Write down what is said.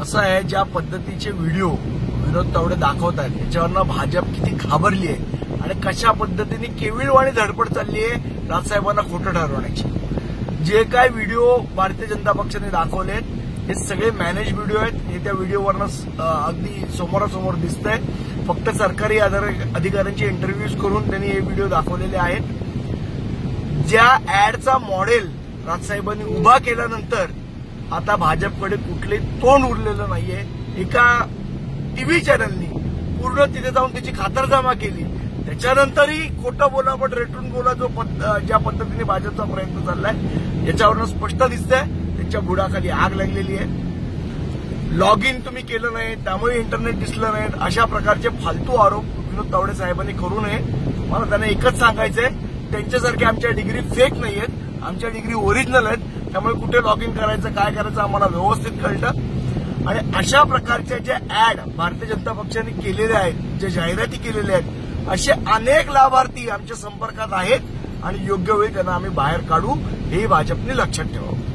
असं आहे ज्या पद्धतीचे व्हिडिओ विनोद तावडे दाखवत आहेत त्याच्यावरनं भाजप किती घाबरली आहे आणि कशा पद्धतीने केविळवाणी धडपड चालली आहे राजसाहेबांना खोटं ठरवण्याची. जे काय व्हिडिओ भारतीय जनता पक्षाने दाखवलेत हे सगळे मॅनेज व्हिडिओ आहेत. हे त्या व्हिडिओवरनं अगदी समोरासमोर दिसतंय. फक्त सरकारी अधिकाऱ्यांचे इंटरव्ह्यूज करून त्यांनी हे व्हिडिओ दाखवलेले आहेत. ज्या ऍडचा मॉडेल राजसाहेबांनी उभा केल्यानंतर आता भाजपकडे कुठले तोंड उरलेलं नाहीये. एका टीव्ही चॅनलनी पूर्ण तिथे जाऊन त्याची खातरजमा केली. त्याच्यानंतरही खोटं बोला पण रेटून बोला जो ज्या पद्धतीने भाजपचा प्रयत्न चाललाय याच्यावरनं स्पष्ट दिसतंय. त्यांच्या बुडाखाली आग लागलेली आहे. लॉग इन तुम्ही केलं नाही त्यामुळे इंटरनेट दिसलं नाही. अशा प्रकारचे फालतू आरोप विनोद तावडे साहेबांनी करू नये. मला त्यांना एकच सांगायचंय त्यांच्यासारखे आमच्या डिग्री फेक नाहीयेत. आमच्या डिग्री ओरिजिनल आहेत. त्यामुळे कुठे लॉग इन करायचं काय करायचं आम्हाला व्यवस्थित कळतं आणि अशा प्रकारच्या ज्या ऍड भारतीय जनता पक्षाने केलेल्या आहेत ज्या जाहिराती केलेल्या आहेत असे अनेक लाभार्थी आमच्या संपर्कात आहेत आणि योग्य वेळी त्यांना आम्ही बाहेर काढू हे भाजपने लक्षात ठेवावं.